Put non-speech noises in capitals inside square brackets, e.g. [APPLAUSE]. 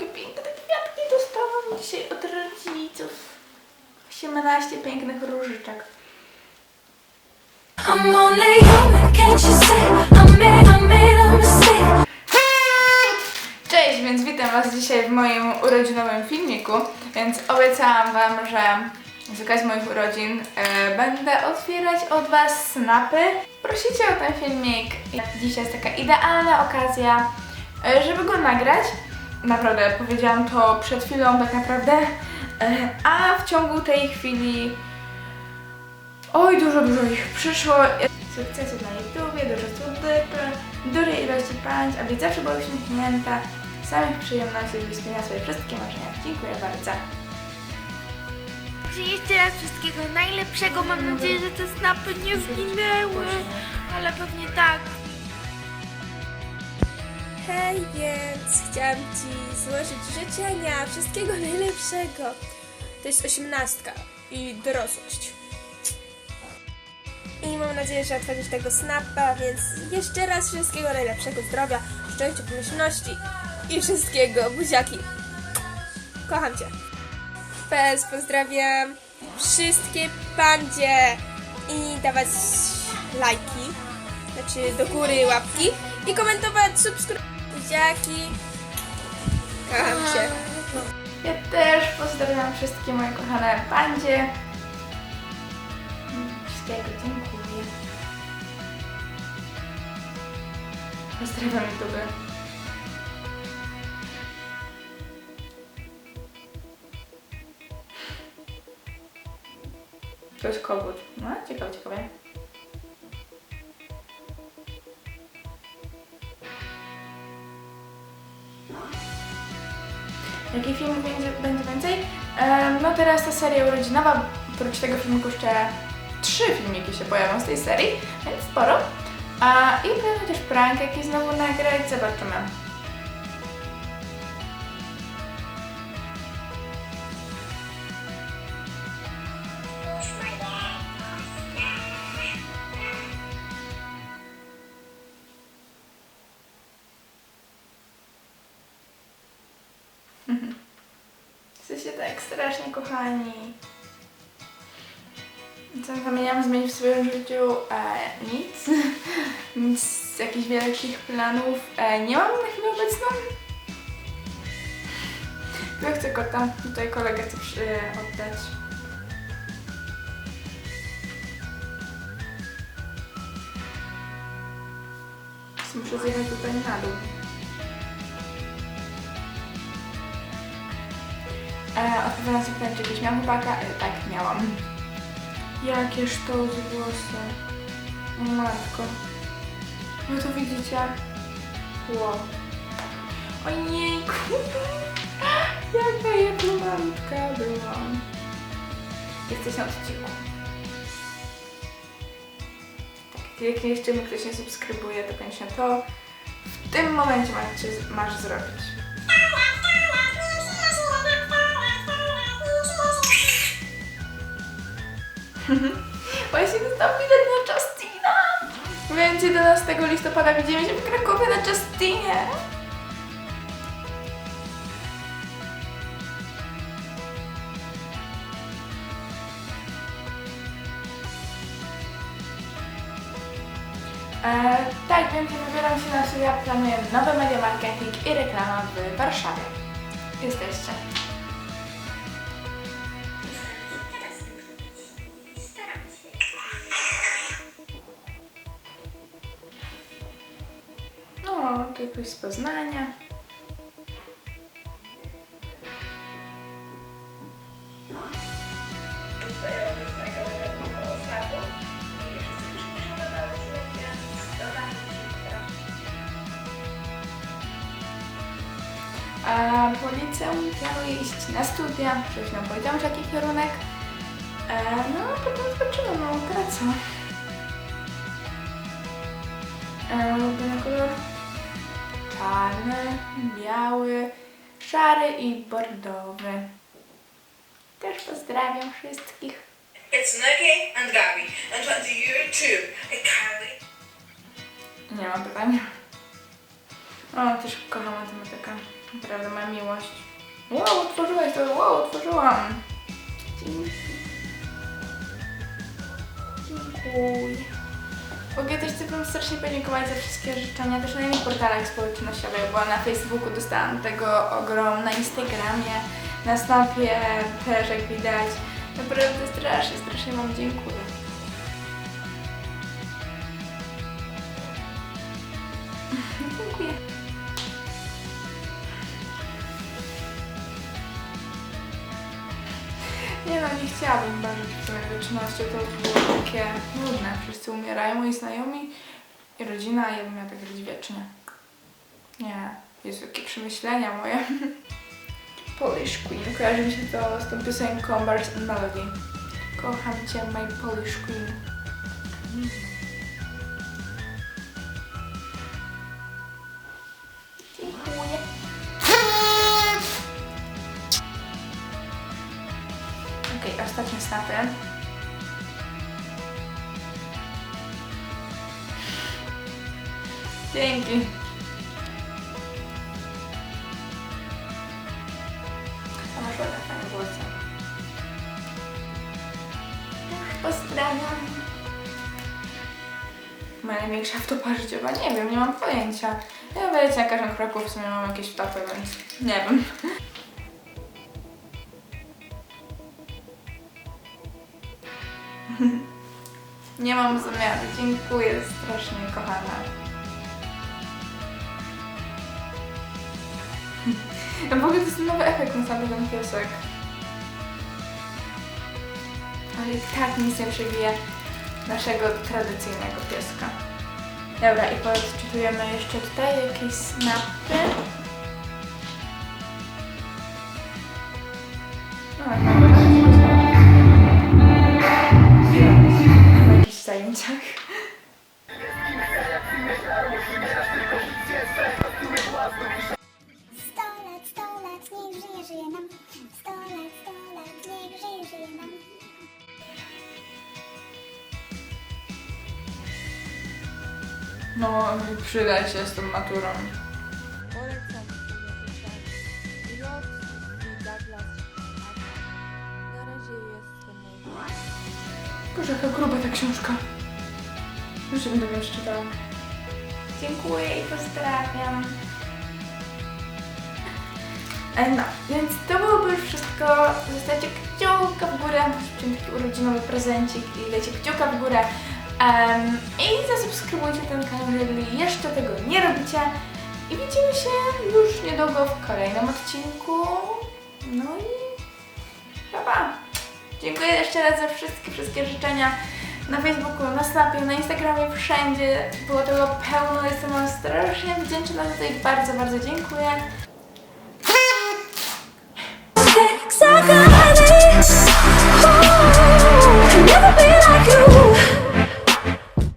jakie piękne kwiatki dostałam dzisiaj od rodziców. 18 pięknych różyczek. Cześć, więc witam Was dzisiaj w moim urodzinowym filmiku. Więc obiecałam Wam, że z okazji moich urodzin e, będę otwierać od Was snapy. Prosicie o ten filmik. Dzisiaj jest taka idealna okazja, e, żeby go nagrać. Naprawdę, powiedziałam to przed chwilą tak naprawdę. E, a w ciągu tej chwili Oj, dużo, dużo ich przyszło. Sukcesy na YouTubie, dużo subdypy, dużej ilości pańć, aby zawsze była uśmiechnięta, samych przyjemności i spełniała swoje wszystkie marzenia. Dziękuję bardzo. Że jeszcze raz wszystkiego najlepszego. Mam nadzieję, że te snapy nie zginęły. Ale pewnie tak. Hej, więc chciałam Ci złożyć życzenia wszystkiego najlepszego. To jest osiemnastka i dorosłość. I mam nadzieję, że otworzysz tego snapa, więc jeszcze raz wszystkiego najlepszego zdrowia, szczęścia, pomyślności i wszystkiego. Buziaki. Kocham Cię. PS, pozdrawiam wszystkie pandzie i dawać lajki, znaczy do góry łapki i komentować, subskrybować. Buziaki. Kocham Cię. Ja też pozdrawiam wszystkie moje kochane pandzie. Wszystkiego dziękuję. Pozdrawiam YouTube. To jest kogut. No, ciekawe, ciekawe. Jaki film będzie, będzie więcej? No teraz ta seria urodzinowa, oprócz tego filmiku jeszcze trzy filmiki się pojawią z tej serii, więc sporo. I pewnie też prank jakiś znowu nagrać, zobaczymy. Strasznie kochani. Co zamieniam zmienić w swoim życiu? E, nic. [LAUGHS] nic jakichś wielkich planów. E, nie mam na chwilę obecną. Ja chcę kota. Tutaj kolegę chcę przy, oddać. Muszę zjechać tutaj na dół. E, odpowiadając na pytanie, czy kiedyś miałam chłopaka? E, tak, miałam. Jakie sztos włosy. O matko. Wy to widzicie? Ło. Ojejku. Jaka ja malutka byłam. Jesteś na odcinku. Tak, jak jeszcze mi ktoś nie subskrybuje, to koniecznie to w tym momencie masz, masz zrobić. Właśnie dostałam bilet na Justina! Więc 11 listopada widzimy się w Krakowie na Justinie! E, tak, więc wybieram się na studia, planuję nowy media marketing i reklama w Warszawie. Jesteście. To jakoś z Poznania. A po liceum planuję iść na studia, przecież nam powiedziałam, że jaki kierunek. E, no, a potem zobaczymy, no, praca. Czarny, biały, szary i bordowy. Też pozdrawiam wszystkich. It's Nikki and Gabby, and to you too. I can't wait. Nie mam pytań. O, też kocham matematykę. Naprawdę moja miłość. Wow, otworzyłaś to, wow, otworzyłam. Dzięki. Dziękuję. W ogóle też chcę Wam strasznie podziękować za wszystkie życzenia, też na innych portalach społecznościowych, bo na Facebooku dostałam tego ogrom, na Instagramie, na Snapie też jak widać. Naprawdę strasznie, strasznie Wam. Dziękuję. Nie no, nie chciałabym marzyć w sumie 13, to by było takie nudne. Wszyscy umierają, moi znajomi i rodzina, a ja bym miała tak żyć wiecznie. Nie, Jezu, jakie przemyślenia moje. [LAUGHS] Polish Queen, kojarzy mi się to z tą piosenką Bars and Melody. Kocham Cię, my Polish Queen. Okej, ostatnie snapy. Dzięki. A masz ładne fajne włosy. Pozdrawiam. Moja największa wtopa życiowa? Nie wiem, nie mam pojęcia. Ja wiecie, na każdym kroku w sumie mam jakieś wtopy, więc nie wiem. [LAUGHS] Nie mam zamiaru. Dziękuję strasznie, kochana. [LAUGHS] W ogóle to jest nowy efekt na sam ten piesek. Ale tak nic nie przebije naszego tradycyjnego pieska. Dobra, i podczytujemy jeszcze tutaj jakieś snapy. No, przyda się z tą maturą. Boże, jaka gruba ta książka. Już się będę więcej czytała. Dziękuję i pozdrawiam. E, No, więc to byłoby wszystko. Zostawcie kciuka w górę, taki urodzinowy prezencik i dajcie kciuka w górę. Em, I zasubskrybujcie ten kanał, jeżeli jeszcze tego nie robicie. I widzimy się już niedługo w kolejnym odcinku. No i chyba. Dziękuję jeszcze raz za wszystkie, wszystkie życzenia na Facebooku, na Snapie, na Instagramie, wszędzie. Było tego pełno, jestem Wam strasznie wdzięczna za to i bardzo, bardzo dziękuję.